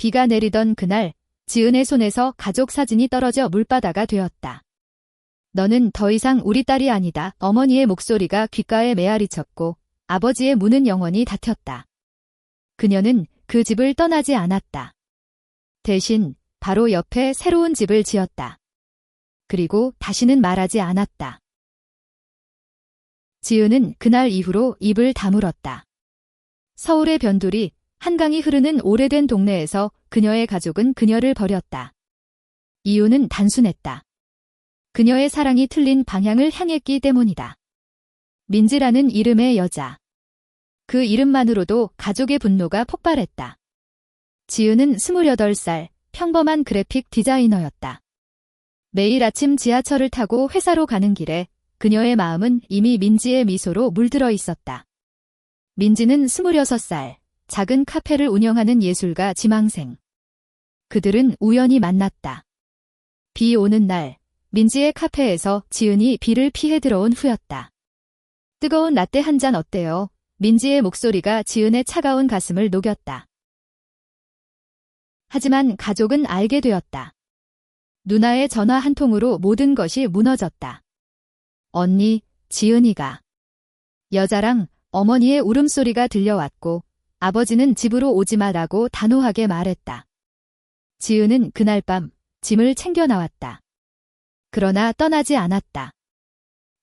비가 내리던 그날 지은의 손에서 가족 사진이 떨어져 물바다가 되었다. 너는 더 이상 우리 딸이 아니다. 어머니의 목소리가 귓가에 메아리쳤고 아버지의 문은 영원히 닫혔다. 그녀는 그 집을 떠나지 않았다. 대신 바로 옆에 새로운 집을 지었다. 그리고 다시는 말하지 않았다. 지은은 그날 이후로 입을 다물었다. 서울의 변두리 한강이 흐르는 오래된 동네에서 그녀의 가족은 그녀를 버렸다. 이유는 단순했다. 그녀의 사랑이 틀린 방향을 향했기 때문이다. 민지라는 이름의 여자. 그 이름만으로도 가족의 분노가 폭발했다. 지은은 28살, 평범한 그래픽 디자이너였다. 매일 아침 지하철을 타고 회사로 가는 길에 그녀의 마음은 이미 민지의 미소로 물들어 있었다. 민지는 26살, 작은 카페를 운영하는 예술가 지망생. 그들은 우연히 만났다. 비 오는 날, 민지의 카페에서 지은이 비를 피해 들어온 후였다. 뜨거운 라떼 한 잔 어때요? 민지의 목소리가 지은의 차가운 가슴을 녹였다. 하지만 가족은 알게 되었다. 누나의 전화 한 통으로 모든 것이 무너졌다. 언니, 지은이가. 여자랑 어머니의 울음소리가 들려왔고 아버지는 집으로 오지 마라고 단호하게 말했다. 지은은 그날 밤 짐을 챙겨 나왔다. 그러나 떠나지 않았다.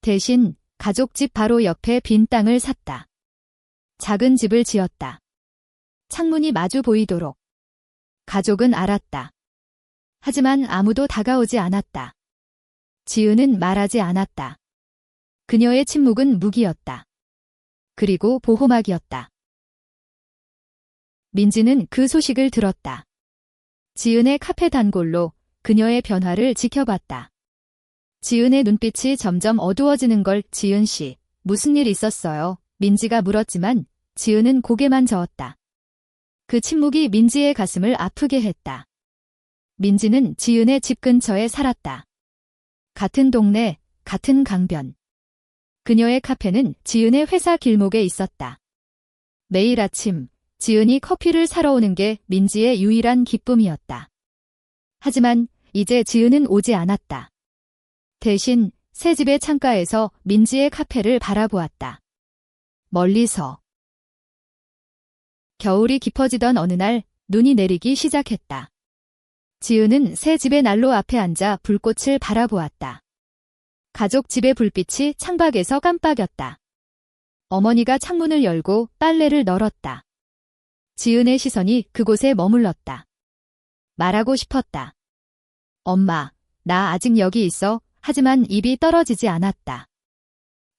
대신 가족 집 바로 옆에 빈 땅을 샀다. 작은 집을 지었다. 창문이 마주 보이도록. 가족은 알았다. 하지만 아무도 다가오지 않았다. 지은은 말하지 않았다. 그녀의 침묵은 무기였다. 그리고 보호막이었다. 민지는 그 소식을 들었다. 지은의 카페 단골로 그녀의 변화를 지켜봤다. 지은의 눈빛이 점점 어두워지는 걸 지은 씨, 무슨 일 있었어요? 민지가 물었지만 지은은 고개만 저었다. 그 침묵이 민지의 가슴을 아프게 했다. 민지는 지은의 집 근처에 살았다. 같은 동네, 같은 강변. 그녀의 카페는 지은의 회사 길목에 있었다. 매일 아침 지은이 커피를 사러 오는 게 민지의 유일한 기쁨이었다. 하지만 이제 지은은 오지 않았다. 대신 새 집의 창가에서 민지의 카페를 바라보았다. 멀리서. 겨울이 깊어지던 어느 날 눈이 내리기 시작했다. 지은은 새 집의 난로 앞에 앉아 불꽃을 바라보았다. 가족 집의 불빛이 창밖에서 깜빡였다. 어머니가 창문을 열고 빨래를 널었다. 지은의 시선이 그곳에 머물렀다. 말하고 싶었다. 엄마, 나 아직 여기 있어. 하지만 입이 떨어지지 않았다.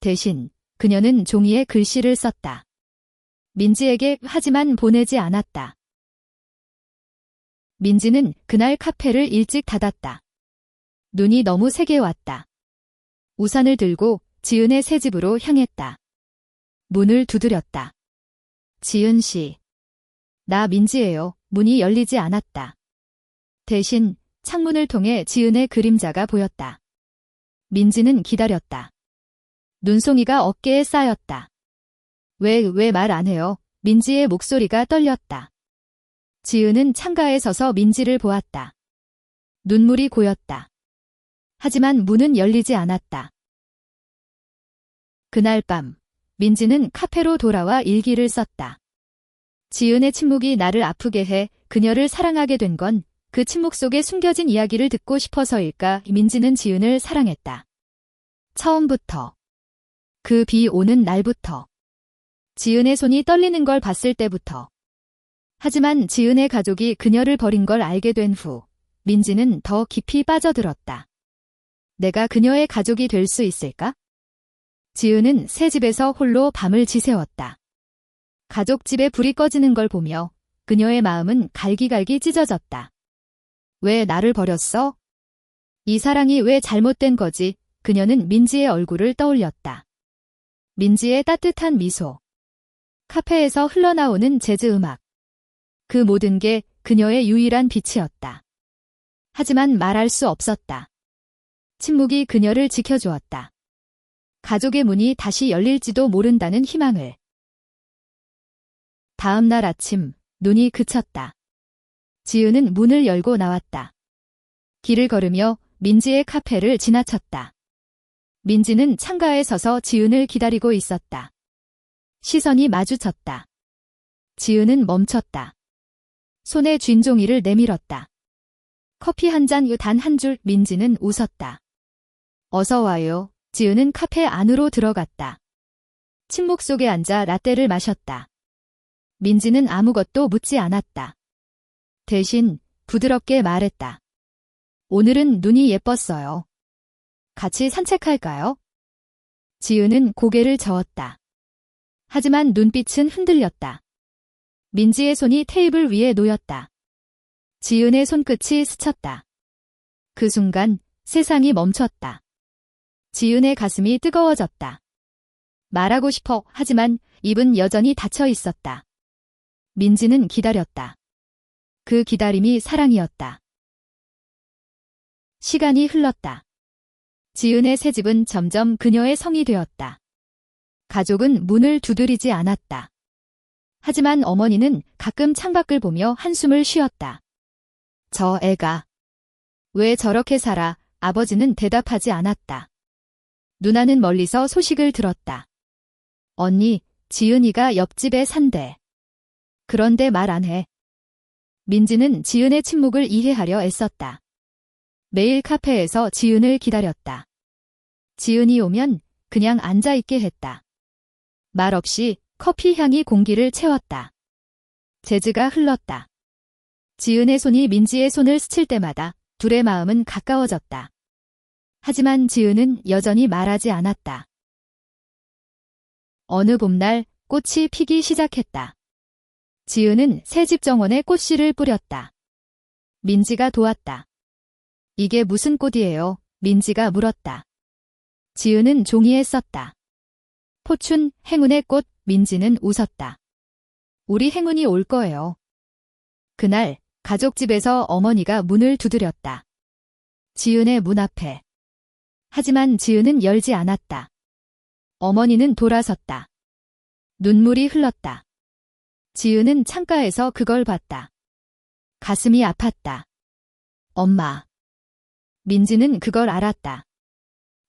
대신 그녀는 종이에 글씨를 썼다. 민지에게 하지만 보내지 않았다. 민지는 그날 카페를 일찍 닫았다. 눈이 너무 세게 왔다. 우산을 들고 지은의 새 집으로 향했다. 문을 두드렸다. 지은 씨. 나 민지예요. 문이 열리지 않았다. 대신 창문을 통해 지은의 그림자가 보였다. 민지는 기다렸다. 눈송이가 어깨에 쌓였다. 왜, 왜 말 안 해요? 민지의 목소리가 떨렸다. 지은은 창가에 서서 민지를 보았다. 눈물이 고였다. 하지만 문은 열리지 않았다. 그날 밤, 민지는 카페로 돌아와 일기를 썼다. 지은의 침묵이 나를 아프게 해 그녀를 사랑하게 된 건 그 침묵 속에 숨겨진 이야기를 듣고 싶어서일까 민지는 지은을 사랑했다. 처음부터. 그 비 오는 날부터. 지은의 손이 떨리는 걸 봤을 때부터. 하지만 지은의 가족이 그녀를 버린 걸 알게 된 후, 민지는 더 깊이 빠져들었다. 내가 그녀의 가족이 될 수 있을까? 지은은 새 집에서 홀로 밤을 지새웠다. 가족 집에 불이 꺼지는 걸 보며 그녀의 마음은 갈기갈기 찢어졌다. 왜 나를 버렸어? 이 사랑이 왜 잘못된 거지? 그녀는 민지의 얼굴을 떠올렸다. 민지의 따뜻한 미소. 카페에서 흘러나오는 재즈 음악. 그 모든 게 그녀의 유일한 빛이었다. 하지만 말할 수 없었다. 침묵이 그녀를 지켜주었다. 가족의 문이 다시 열릴지도 모른다는 희망을. 다음 날 아침, 눈이 그쳤다. 지은은 문을 열고 나왔다. 길을 걸으며 민지의 카페를 지나쳤다. 민지는 창가에 서서 지은을 기다리고 있었다. 시선이 마주쳤다. 지은은 멈췄다. 손에 쥔 종이를 내밀었다. 커피 한 잔 단 한 줄 민지는 웃었다. 어서 와요. 지은은 카페 안으로 들어갔다. 침묵 속에 앉아 라떼를 마셨다. 민지는 아무것도 묻지 않았다. 대신 부드럽게 말했다. 오늘은 눈이 예뻤어요. 같이 산책할까요? 지은은 고개를 저었다. 하지만 눈빛은 흔들렸다. 민지의 손이 테이블 위에 놓였다. 지은의 손끝이 스쳤다. 그 순간 세상이 멈췄다. 지은의 가슴이 뜨거워졌다. 말하고 싶어 하지만 입은 여전히 닫혀 있었다. 민지는 기다렸다. 그 기다림이 사랑이었다. 시간이 흘렀다. 지은의 새 집은 점점 그녀의 성이 되었다. 가족은 문을 두드리지 않았다. 하지만 어머니는 가끔 창밖을 보며 한숨을 쉬었다. 저 애가 왜 저렇게 살아 아버지는 대답하지 않았다. 누나는 멀리서 소식을 들었다. 언니, 지은이가 옆집에 산대. 그런데 말 안 해. 민지는 지은의 침묵을 이해하려 애썼다. 매일 카페에서 지은을 기다렸다. 지은이 오면 그냥 앉아있게 했다. 말 없이 커피 향이 공기를 채웠다. 재즈가 흘렀다. 지은의 손이 민지의 손을 스칠 때마다 둘의 마음은 가까워졌다. 하지만 지은은 여전히 말하지 않았다. 어느 봄날 꽃이 피기 시작했다. 지은은 새집 정원에 꽃씨를 뿌렸다. 민지가 도왔다. 이게 무슨 꽃이에요? 민지가 물었다. 지은은 종이에 썼다. 포춘, 행운의 꽃, 민지는 웃었다. 우리 행운이 올 거예요. 그날 가족집에서 어머니가 문을 두드렸다. 지은의 문 앞에. 하지만 지은은 열지 않았다. 어머니는 돌아섰다. 눈물이 흘렀다. 지은은 창가에서 그걸 봤다. 가슴이 아팠다. 엄마. 민지는 그걸 알았다.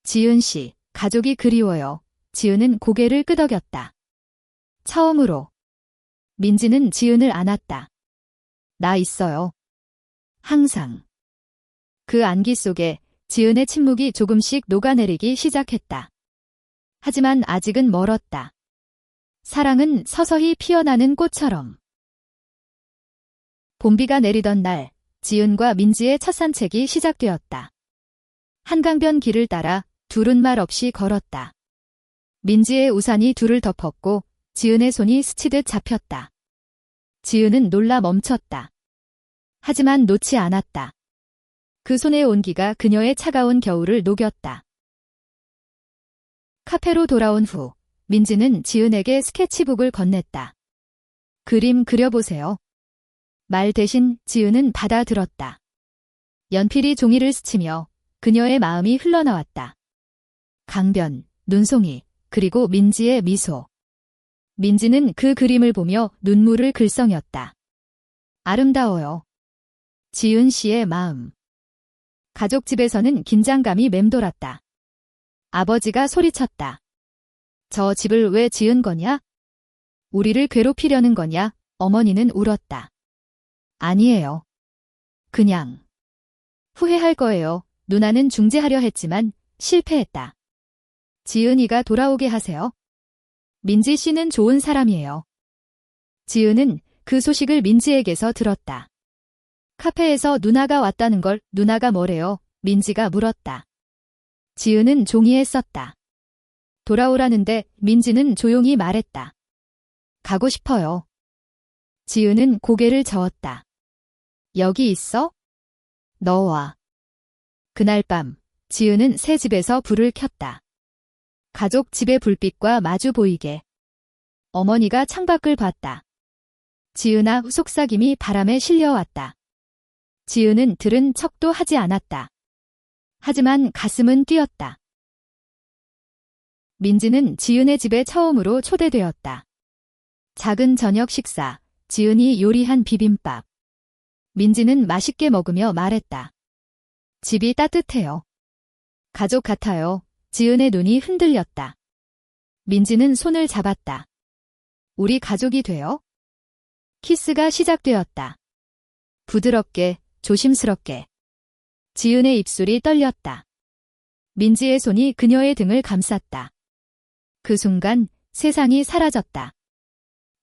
지은 씨, 가족이 그리워요. 지은은 고개를 끄덕였다. 처음으로. 민지는 지은을 안았다. 나 있어요. 항상. 그 안기 속에 지은의 침묵이 조금씩 녹아내리기 시작했다. 하지만 아직은 멀었다. 사랑은 서서히 피어나는 꽃처럼. 봄비가 내리던 날, 지은과 민지의 첫 산책이 시작되었다. 한강변 길을 따라 둘은 말 없이 걸었다. 민지의 우산이 둘을 덮었고 지은의 손이 스치듯 잡혔다. 지은은 놀라 멈췄다. 하지만 놓지 않았다. 그 손의 온기가 그녀의 차가운 겨울을 녹였다. 카페로 돌아온 후 민지는 지은에게 스케치북을 건넸다. 그림 그려보세요. 말 대신 지은은 받아들었다. 연필이 종이를 스치며 그녀의 마음이 흘러나왔다. 강변, 눈송이, 그리고 민지의 미소. 민지는 그 그림을 보며 눈물을 글썽였다. 아름다워요. 지은 씨의 마음. 가족 집에서는 긴장감이 맴돌았다. 아버지가 소리쳤다. 저 집을 왜 지은 거냐? 우리를 괴롭히려는 거냐? 어머니는 울었다. 아니에요. 그냥. 후회할 거예요. 누나는 중재하려 했지만 실패했다. 지은이가 돌아오게 하세요. 민지 씨는 좋은 사람이에요. 지은은 그 소식을 민지에게서 들었다. 카페에서 누나가 왔다는 걸 누나가 뭐래요? 민지가 물었다. 지은은 종이에 썼다. 돌아오라는데 민지는 조용히 말했다. 가고 싶어요. 지은은 고개를 저었다. 여기 있어? 너와. 그날 밤, 지은은 새 집에서 불을 켰다. 가족 집의 불빛과 마주 보이게. 어머니가 창밖을 봤다. 지은아 속삭임이 바람에 실려왔다. 지은은 들은 척도 하지 않았다. 하지만 가슴은 뛰었다. 민지는 지은의 집에 처음으로 초대되었다. 작은 저녁 식사, 지은이 요리한 비빔밥. 민지는 맛있게 먹으며 말했다. 집이 따뜻해요. 가족 같아요. 지은의 눈이 흔들렸다. 민지는 손을 잡았다. 우리 가족이 돼요? 키스가 시작되었다. 부드럽게, 조심스럽게. 지은의 입술이 떨렸다. 민지의 손이 그녀의 등을 감쌌다. 그 순간 세상이 사라졌다.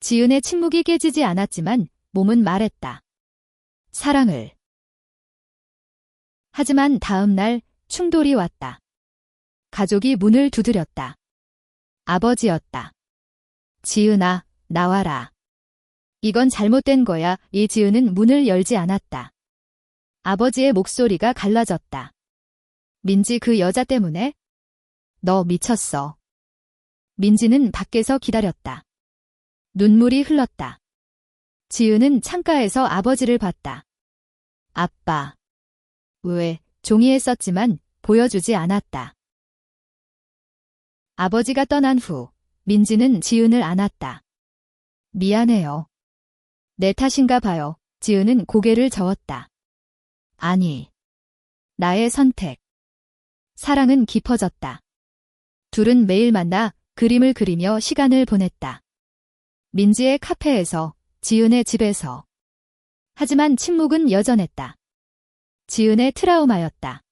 지은의 침묵이 깨지지 않았지만 몸은 말했다. 사랑을. 하지만 다음 날 충돌이 왔다. 가족이 문을 두드렸다. 아버지였다. 지은아, 나와라. 이건 잘못된 거야. 이 지은은 문을 열지 않았다. 아버지의 목소리가 갈라졌다. 민지 그 여자 때문에? 너 미쳤어. 민지는 밖에서 기다렸다. 눈물이 흘렀다. 지은은 창가에서 아버지를 봤다. 아빠. 왜, 종이에 썼지만 보여주지 않았다. 아버지가 떠난 후 민지는 지은을 안았다. 미안해요. 내 탓인가 봐요. 지은은 고개를 저었다. 아니. 나의 선택. 사랑은 깊어졌다. 둘은 매일 만나 그림을 그리며 시간을 보냈다. 민지의 카페에서, 지은의 집에서. 하지만 침묵은 여전했다. 지은의 트라우마였다.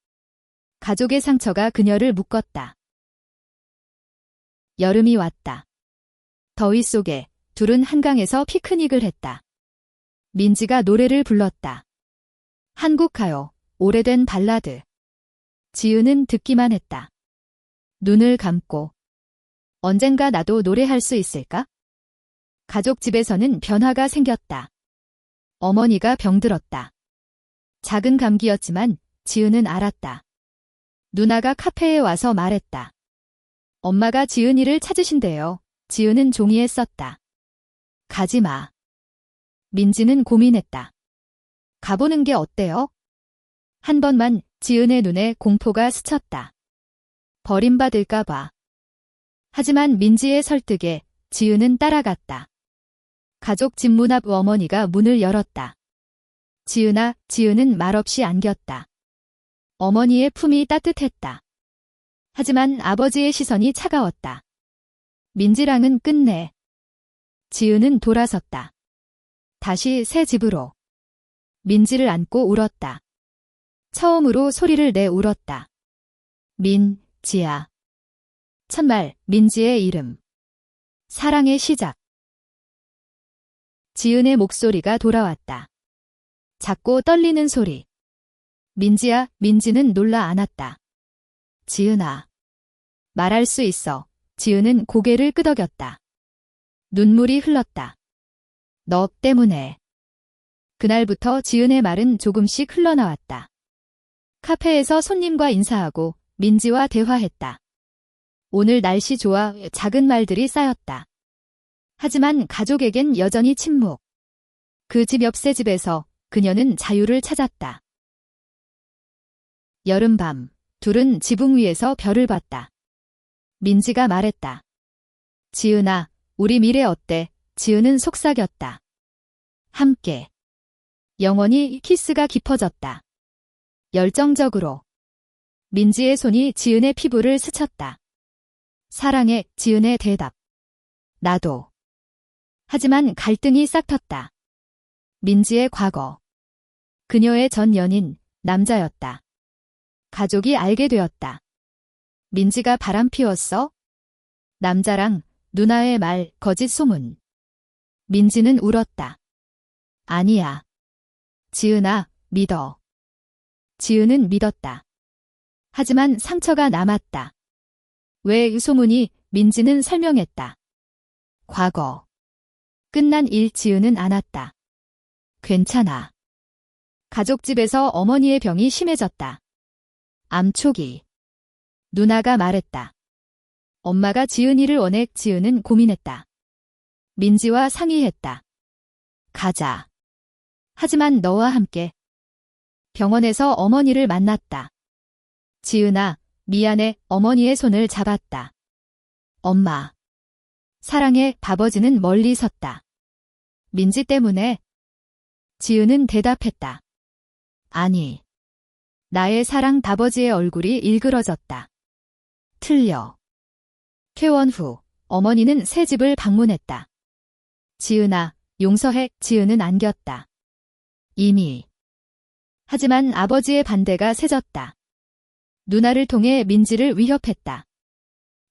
가족의 상처가 그녀를 묶었다. 여름이 왔다. 더위 속에 둘은 한강에서 피크닉을 했다. 민지가 노래를 불렀다. 한국 가요, 오래된 발라드. 지은은 듣기만 했다. 눈을 감고 언젠가 나도 노래할 수 있을까? 가족 집에서는 변화가 생겼다. 어머니가 병들었다. 작은 감기였지만 지은은 알았다. 누나가 카페에 와서 말했다. 엄마가 지은이를 찾으신대요. 지은은 종이에 썼다. 가지 마. 민지는 고민했다. 가보는 게 어때요? 한 번만 지은의 눈에 공포가 스쳤다. 버림받을까봐. 하지만 민지의 설득에 지은은 따라갔다. 가족 집 문 앞 어머니가 문을 열었다. 지은아, 지은은 말없이 안겼다. 어머니의 품이 따뜻했다. 하지만 아버지의 시선이 차가웠다. 민지랑은 끝내. 지은은 돌아섰다. 다시 새 집으로. 민지를 안고 울었다. 처음으로 소리를 내 울었다. 민, 지아. 첫말, 민지의 이름. 사랑의 시작. 지은의 목소리가 돌아왔다. 작고 떨리는 소리. 민지야, 민지는 놀라 안았다. 지은아. 말할 수 있어. 지은은 고개를 끄덕였다. 눈물이 흘렀다. 너 때문에. 그날부터 지은의 말은 조금씩 흘러나왔다. 카페에서 손님과 인사하고 민지와 대화했다. 오늘 날씨 좋아 작은 말들이 쌓였다. 하지만 가족에겐 여전히 침묵. 그 집 옆새 집에서 그녀는 자유를 찾았다. 여름밤, 둘은 지붕 위에서 별을 봤다. 민지가 말했다. 지은아, 우리 미래 어때? 지은은 속삭였다. 함께. 영원히 키스가 깊어졌다. 열정적으로. 민지의 손이 지은의 피부를 스쳤다. 사랑해, 지은의 대답. 나도. 하지만 갈등이 싹텄다. 민지의 과거. 그녀의 전 연인, 남자였다. 가족이 알게 되었다. 민지가 바람 피웠어? 남자랑 누나의 말, 거짓 소문. 민지는 울었다. 아니야. 지은아, 믿어. 지은은 믿었다. 하지만 상처가 남았다. 왜이 소문이 민지는 설명했다. 과거. 끝난 일 지은은 않았다. 괜찮아. 가족집에서 어머니의 병이 심해졌다. 암 초기. 누나가 말했다. 엄마가 지은이를 원해 지은은 고민했다. 민지와 상의했다. 가자. 하지만 너와 함께. 병원에서 어머니를 만났다. 지은아, 미안해, 어머니의 손을 잡았다. 엄마. 사랑해, 아버지는 멀리 섰다. 민지 때문에 지은은 대답했다. 아니. 나의 사랑 다버지의 얼굴이 일그러졌다. 틀려. 퇴원 후 어머니는 새 집을 방문했다. 지은아, 용서해, 지은은 안겼다. 이미. 하지만 아버지의 반대가 세졌다. 누나를 통해 민지를 위협했다.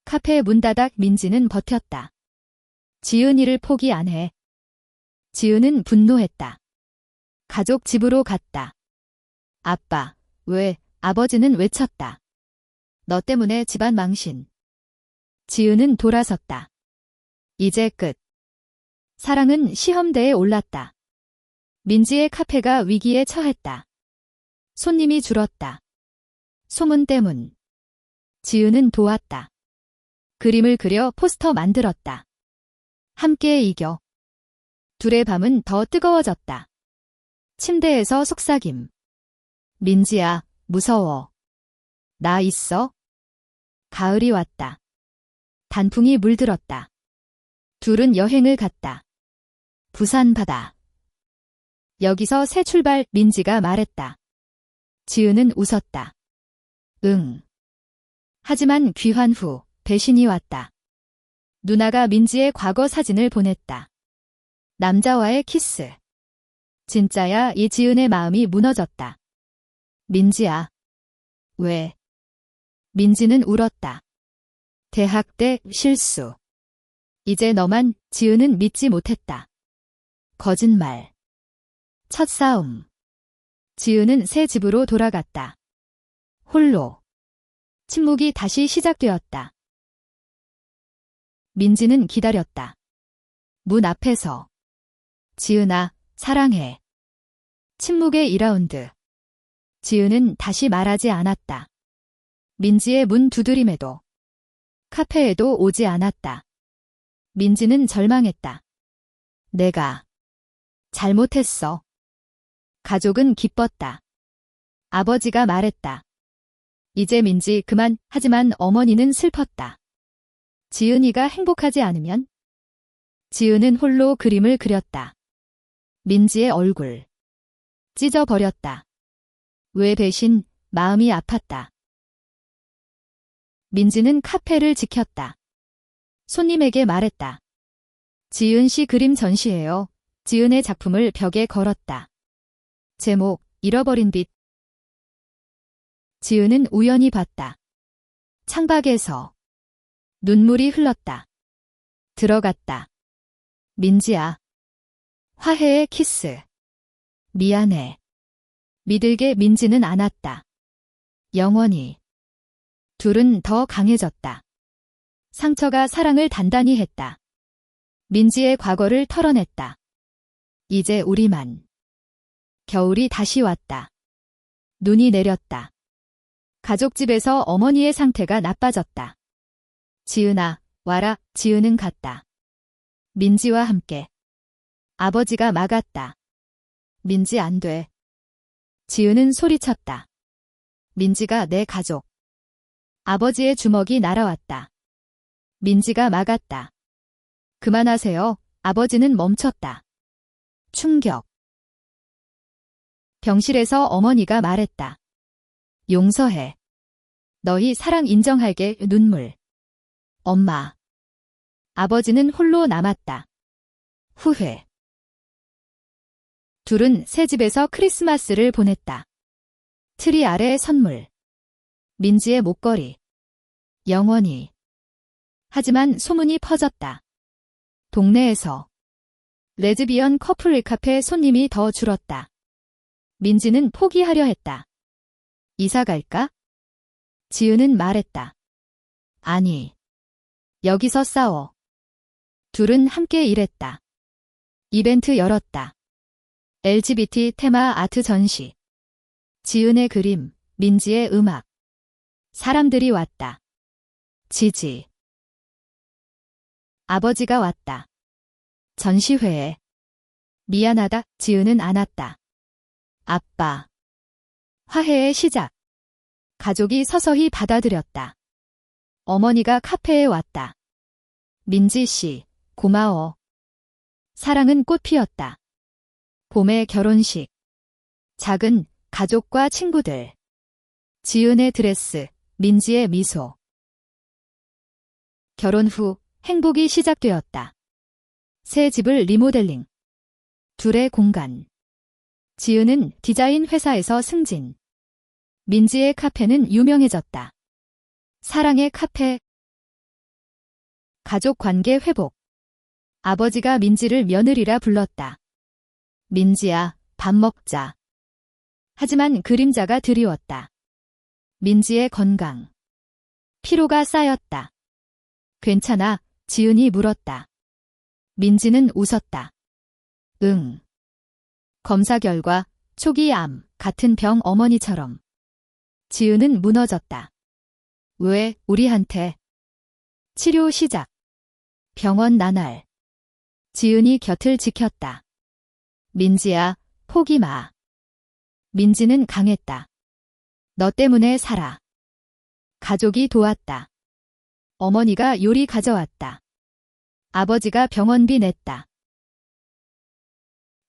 카페 문 닫아 민지는 버텼다. 지은이를 포기 안 해. 지은은 분노했다. 가족 집으로 갔다. 아빠, 왜, 아버지는 외쳤다. 너 때문에 집안 망신. 지은은 돌아섰다. 이제 끝. 사랑은 시험대에 올랐다. 민지의 카페가 위기에 처했다. 손님이 줄었다. 소문 때문. 지은은 도왔다. 그림을 그려 포스터 만들었다. 함께 이겨. 둘의 밤은 더 뜨거워졌다. 침대에서 속삭임. 민지야, 무서워. 나 있어? 가을이 왔다. 단풍이 물들었다. 둘은 여행을 갔다. 부산 바다. 여기서 새 출발 민지가 말했다. 지은은 웃었다. 응. 하지만 귀환 후 배신이 왔다. 누나가 민지의 과거 사진을 보냈다. 남자와의 키스. 진짜야 이 지은의 마음이 무너졌다. 민지야. 왜? 민지는 울었다. 대학 때 실수. 이제 너만 지은은 믿지 못했다. 거짓말. 첫 싸움. 지은은 새 집으로 돌아갔다. 홀로. 침묵이 다시 시작되었다. 민지는 기다렸다. 문 앞에서. 지은아, 사랑해. 침묵의 2라운드. 지은은 다시 말하지 않았다. 민지의 문 두드림에도. 카페에도 오지 않았다. 민지는 절망했다. 내가 잘못했어. 가족은 기뻤다. 아버지가 말했다. 이제 민지 그만 하지만 어머니는 슬펐다. 지은이가 행복하지 않으면? 지은은 홀로 그림을 그렸다. 민지의 얼굴. 찢어버렸다. 왜 배신, 마음이 아팠다. 민지는 카페를 지켰다. 손님에게 말했다. 지은 씨 그림 전시예요. 지은의 작품을 벽에 걸었다. 제목, 잃어버린 빛. 지은은 우연히 봤다. 창밖에서 눈물이 흘렀다. 들어갔다. 민지야. 화해의 키스. 미안해. 믿을게 민지는 않았다. 영원히. 둘은 더 강해졌다. 상처가 사랑을 단단히 했다. 민지의 과거를 털어냈다. 이제 우리만. 겨울이 다시 왔다. 눈이 내렸다. 가족집에서 어머니의 상태가 나빠졌다. 지은아, 와라, 지은은 갔다. 민지와 함께. 아버지가 막았다. 민지 안 돼. 지은은 소리쳤다. 민지가 내 가족. 아버지의 주먹이 날아왔다. 민지가 막았다. 그만하세요. 아버지는 멈췄다. 충격. 병실에서 어머니가 말했다. 용서해. 너희 사랑 인정할게 눈물. 엄마. 아버지는 홀로 남았다. 후회. 둘은 새 집에서 크리스마스를 보냈다. 트리 아래 선물. 민지의 목걸이. 영원히. 하지만 소문이 퍼졌다. 동네에서. 레즈비언 커플 카페 손님이 더 줄었다. 민지는 포기하려 했다. 이사 갈까? 지은은 말했다. 아니. 여기서 싸워. 둘은 함께 일했다. 이벤트 열었다. LGBT 테마 아트 전시. 지은의 그림, 민지의 음악. 사람들이 왔다. 지지. 아버지가 왔다. 전시회에. 미안하다, 지은은 않았다. 아빠. 화해의 시작. 가족이 서서히 받아들였다. 어머니가 카페에 왔다. 민지 씨, 고마워. 사랑은 꽃 피었다. 봄의 결혼식. 작은 가족과 친구들. 지은의 드레스, 민지의 미소. 결혼 후 행복이 시작되었다. 새 집을 리모델링. 둘의 공간. 지은은 디자인 회사에서 승진. 민지의 카페는 유명해졌다. 사랑의 카페. 가족 관계 회복. 아버지가 민지를 며느리라 불렀다. 민지야, 밥 먹자. 하지만 그림자가 드리웠다. 민지의 건강. 피로가 쌓였다. 괜찮아, 지은이 물었다. 민지는 웃었다. 응. 검사 결과 초기 암 같은 병 어머니처럼. 지은은 무너졌다. 왜 우리한테? 치료 시작. 병원 나날. 지은이 곁을 지켰다. 민지야, 포기 마. 민지는 강했다. 너 때문에 살아. 가족이 도왔다. 어머니가 요리 가져왔다. 아버지가 병원비 냈다.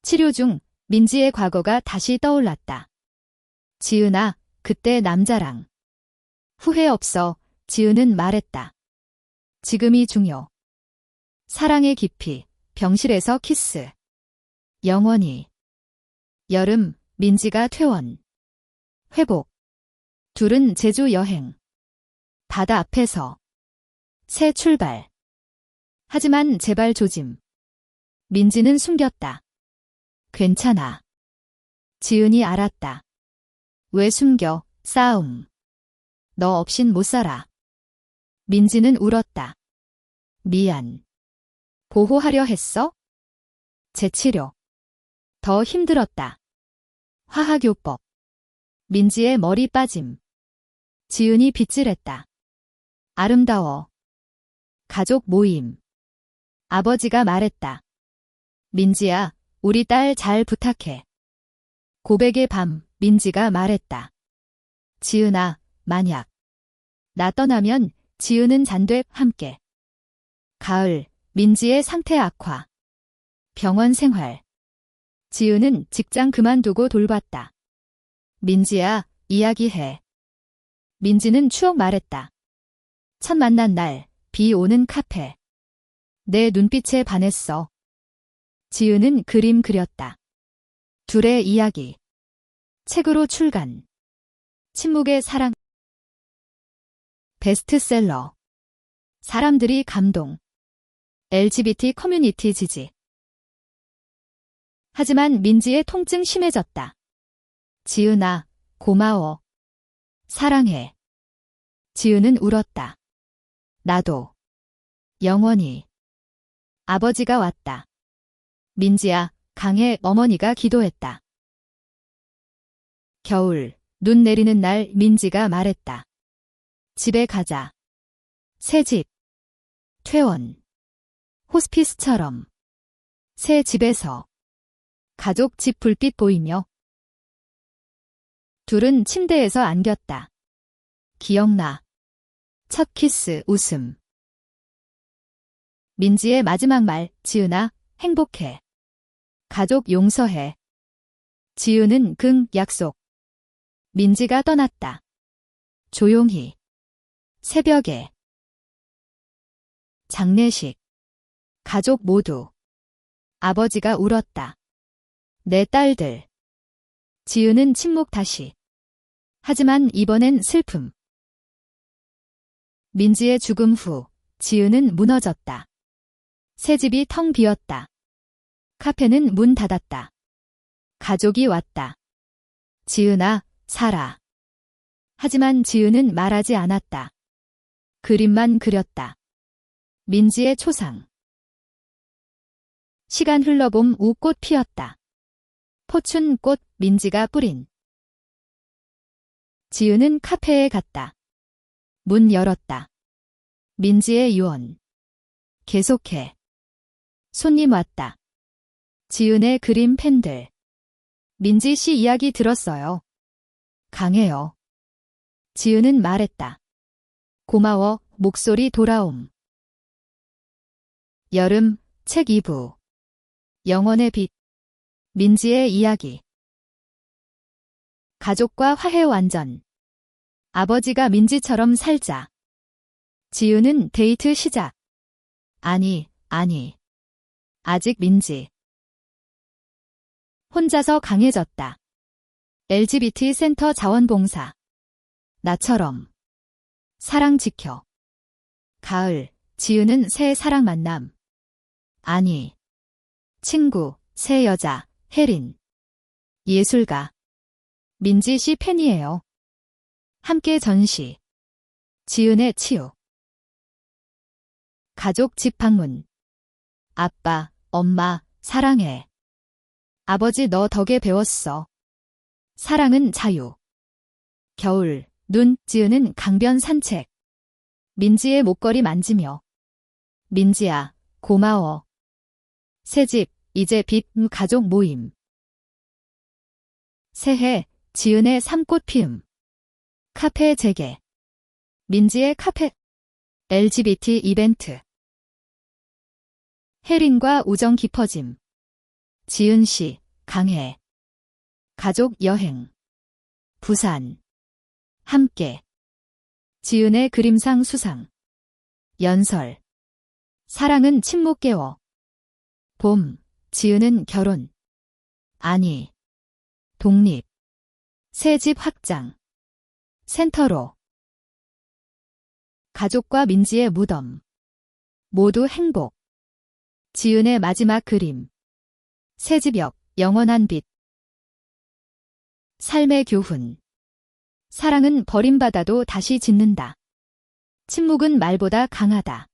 치료 중 민지의 과거가 다시 떠올랐다. 지은아, 그때 남자랑. 후회 없어, 지은은 말했다. 지금이 중요. 사랑의 깊이, 병실에서 키스. 영원히. 여름, 민지가 퇴원. 회복. 둘은 제주 여행. 바다 앞에서. 새 출발. 하지만 제발 조짐. 민지는 숨겼다. 괜찮아. 지은이 알았다. 왜 숨겨, 싸움. 너 없인 못 살아. 민지는 울었다. 미안. 보호하려 했어? 재치료. 더 힘들었다. 화학요법. 민지의 머리 빠짐. 지은이 빗질했다. 아름다워. 가족 모임. 아버지가 말했다. 민지야, 우리 딸 잘 부탁해. 고백의 밤, 민지가 말했다. 지은아, 만약. 나 떠나면 지은은 잔되 함께. 가을, 민지의 상태 악화. 병원 생활. 지은은 직장 그만두고 돌봤다. 민지야, 이야기해. 민지는 추억 말했다. 첫 만난 날, 비 오는 카페. 내 눈빛에 반했어. 지은은 그림 그렸다. 둘의 이야기. 책으로 출간. 침묵의 사랑. 베스트셀러. 사람들이 감동. LGBT 커뮤니티 지지. 하지만 민지의 통증 심해졌다. 지은아, 고마워. 사랑해. 지은은 울었다. 나도. 영원히. 아버지가 왔다. 민지야, 강의 어머니가 기도했다. 겨울, 눈 내리는 날 민지가 말했다. 집에 가자. 새 집. 퇴원. 호스피스처럼. 새 집에서. 가족 집 불빛 보이며. 둘은 침대에서 안겼다. 기억나. 첫 키스 웃음. 민지의 마지막 말, 지은아, 행복해. 가족 용서해. 지은은 긍 약속. 민지가 떠났다. 조용히. 새벽에. 장례식. 가족 모두. 아버지가 울었다. 내 딸들. 지은은 침묵 다시. 하지만 이번엔 슬픔. 민지의 죽음 후 지은은 무너졌다. 새 집이 텅 비었다. 카페는 문 닫았다. 가족이 왔다. 지은아, 살아. 하지만 지은은 말하지 않았다. 그림만 그렸다. 민지의 초상. 시간 흘러봄 우꽃 피었다. 포춘 꽃 민지가 뿌린. 지은은 카페에 갔다. 문 열었다. 민지의 유언. 계속해. 손님 왔다. 지은의 그림 팬들. 민지 씨 이야기 들었어요. 강해요. 지은은 말했다. 고마워, 목소리 돌아옴. 여름, 책 2부. 영원의 빛. 민지의 이야기. 가족과 화해 완전. 아버지가 민지처럼 살자. 지우는 데이트 시작. 아니, 아니. 아직 민지. 혼자서 강해졌다. LGBT 센터 자원봉사. 나처럼. 사랑 지켜. 가을, 지우는 새 사랑 만남. 아니. 친구, 새 여자, 혜린. 예술가. 민지 씨 팬이에요. 함께 전시. 지은의 치유. 가족 집 방문. 아빠, 엄마, 사랑해. 아버지 너 덕에 배웠어. 사랑은 자유. 겨울, 눈, 지으는 강변 산책. 민지의 목걸이 만지며. 민지야, 고마워. 새집, 이제 빛, 음, 가족 모임. 새해, 지은의 삼꽃 피움. 카페 재개. 민지의 카페. LGBT 이벤트. 혜린과 우정 깊어짐. 지은 씨, 강해. 가족 여행. 부산. 함께. 지은의 그림상 수상. 연설. 사랑은 침묵 깨워. 봄, 지은은 결혼. 아니. 독립. 새 집 확장. 센터로. 가족과 민지의 무덤. 모두 행복. 지은의 마지막 그림. 새집역, 영원한 빛. 삶의 교훈. 사랑은 버림받아도 다시 짓는다. 침묵은 말보다 강하다.